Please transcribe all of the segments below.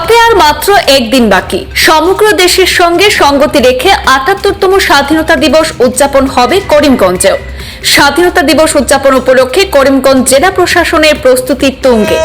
হাতে আর মাত্র একদিন বাকি। সমগ্র দেশের সঙ্গে সঙ্গতি রেখে আটাত্তরতম স্বাধীনতা দিবস উদযাপন হবে করিমগঞ্জেও। স্বাধীনতা দিবস উদযাপন উপলক্ষে করিমগঞ্জ জেলা প্রশাসনের প্রস্তুতি তুঙ্গে।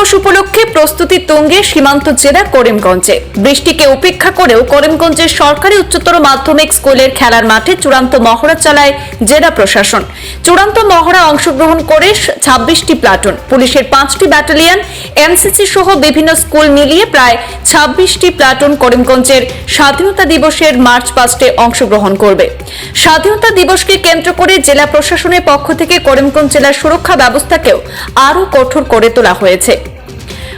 দিবস উপলক্ষে প্রস্তুতি তুঙ্গে সীমান্ত জেলা করিমগঞ্জে। বৃষ্টিকে উপেক্ষা করেও করিমগঞ্জের সরকারি উচ্চতর মাধ্যমিক স্কুলের খেলার মাঠে চূড়ান্ত মহড়া চালায় জেলা প্রশাসন। চূড়ান্ত মহড়া অংশগ্রহণ করে ছাব্বিশটি প্লাটুন। পুলিশের পাঁচটি ব্যাটালিয়ন, এনসিসি সহ বিভিন্ন স্কুল মিলিয়ে প্রায় ছাব্বিশটি প্লাটুন করিমগঞ্জের স্বাধীনতা দিবসের মার্চ পাস্টে অংশগ্রহণ করবে। স্বাধীনতা দিবসকে কেন্দ্র করে জেলা প্রশাসনের পক্ষ থেকে করিমগঞ্জ জেলার সুরক্ষা ব্যবস্থাকেও আরও কঠোর করে তোলা হয়েছে।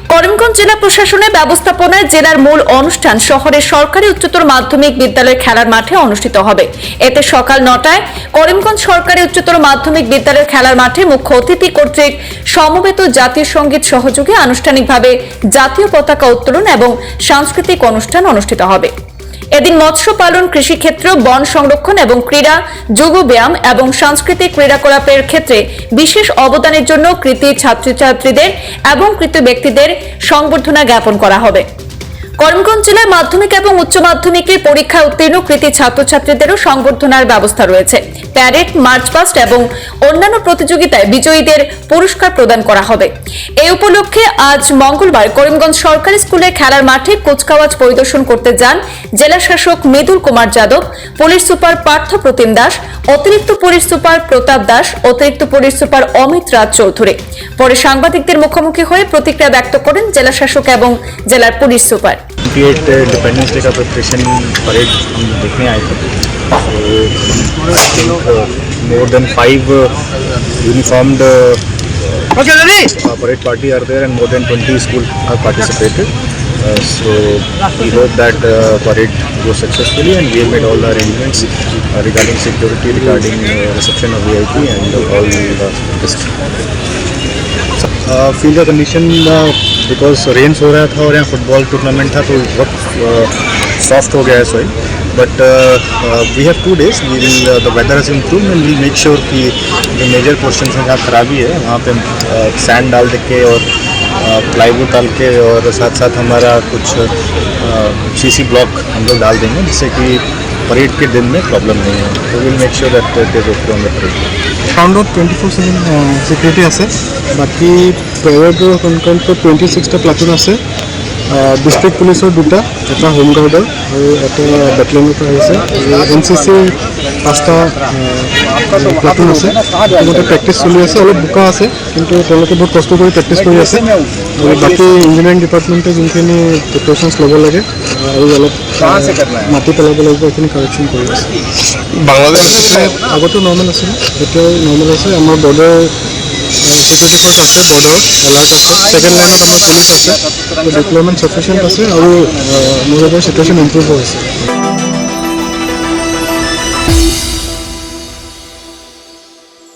করিমগঞ্জ জেলা প্রশাসনের ব্যবস্থাপনায় জেলার মূল অনুষ্ঠান শহরের সরকারি উচ্চতর মাধ্যমিক বিদ্যালয়ের খেলার মাঠে অনুষ্ঠিত হবে। এতে সকাল নটায় করিমগঞ্জ সরকারি উচ্চতর মাধ্যমিক বিদ্যালয়ের খেলার মাঠে মুখ্য অতিথি কর্তৃক সমবেত জাতীয় সংগীত সহযোগে আনুষ্ঠানিকভাবে জাতীয় পতাকা উত্তোলন এবং সাংস্কৃতিক অনুষ্ঠান অনুষ্ঠিত হবে। এদিন মৎস্য পালন কৃষিক্ষেত্র বন সংরক্ষণ এবং ক্রীড়া, যোগ ব্যায়াম এবং সাংস্কৃতিক ক্রীড়াকলাপের ক্ষেত্রে বিশেষ অবদানের জন্য কৃতি ছাত্রছাত্রীদের এবং কৃত ব্যক্তিদের সংবর্ধনা জ্ঞাপন করা হবে। করিমগঞ্জ জেলায় মাধ্যমিক এবং উচ্চ মাধ্যমিকের পরীক্ষায় উত্তীর্ণ কৃতি ছাত্রছাত্রীদেরও সংবর্ধনার ব্যবস্থা রয়েছে। প্যারেড মার্চ পাস্ট এবং অন্যান্য প্রতিযোগিতায় বিজয়ীদের পুরস্কার প্রদান করা হবে। এ উপলক্ষে আজ মঙ্গলবার করিমগঞ্জ সরকারি স্কুলে খেলার মাঠে কুচকাওয়াজ পরিদর্শন করতে যান জেলা শাসক মৃদুল কুমার যাদব, পুলিশ সুপার পার্থ প্রতিম দাস, অতিরিক্ত পুলিশ সুপার প্রতাপ দাস, অতিরিক্ত পুলিশ সুপার অমিত রাজ চৌধুরী। পরে সাংবাদিকদের মুখোমুখি হয়ে প্রতিক্রিয়া ব্যক্ত করেন জেলা শাসক এবং জেলার police super. Twenty eight independence day का प्रिपरेशन परेड हम देखने आए थे। Think more than five uniformed parade party are there and more than twenty school are participated so we hope that parade go successfully and we made all arrangements regarding security regarding reception of V I P and all field condition because rains हो रहा था और यहाँ football tournament था तो बहुत soft हो गया है soil but we have two days we will the weather has improve and will make sure कि जो मेजर पोर्शन हैं, जहाँ खराबी है, वहाँ पे सैंड डाल दे के और प्लाईवुड डाल के और साथ साथ हमारा कुछ सी सी ब्लॉक हम लोग डाल देंगे, जिससे कि परेड के दिन में प्रॉब्लम नहीं है तो will make sure that it is okay on the parade গ্ৰাউণ্ডত টুৱেণ্টি ফ'ৰ ছেভেন ছিকিউৰিটি আছে বাকী প্ৰাইভেটৰ কণ্ট্ৰলটো টুৱেণ্টি ছিক্সটা প্লাটুন আছে ডিষ্ট্ৰিক্ট পুলিচৰ দুটা এটা হোমগাৰ্ডৰ আৰু এটা বেটেলিয়নৰ পৰা আহিছে। এন চি চিৰ পাঁচটা প্লাটুন আছে। প্ৰথমতে প্ৰেক্টিচ চলি আছে অলপ বোকা আছে কিন্তু তেওঁলোকে বহুত কষ্ট কৰি প্ৰেক্টিচ কৰি আছে। আৰু বাকী ইঞ্জিনিয়াৰিং ডিপাৰ্টমেণ্টে যোনখিনি প্ৰিপাৰেশ্যনছ ল'ব লাগে আৰু অলপ মাটি পেলাব লাগিব এইখিনি কাৰেকশ্যন কৰি আছে। বাংলাদেশ আগতো নৰ্মেল আছিলে এতিয়াও নৰ্মেল আছে। আমাৰ বৰ্ডাৰ চিকিউৰিটি ফৰ্চ আছে বৰ্ডাৰত এলাৰ্ট আছে ছেকেণ্ড লাইনত আমাৰ পুলিচ আছে, তো ডিপ্লয়মেন্ট সাফিসিয়েন্ট আছে, আৰু মোৰ চিটুৱেশ্যন ইম্প্ৰুভ হৈ আছে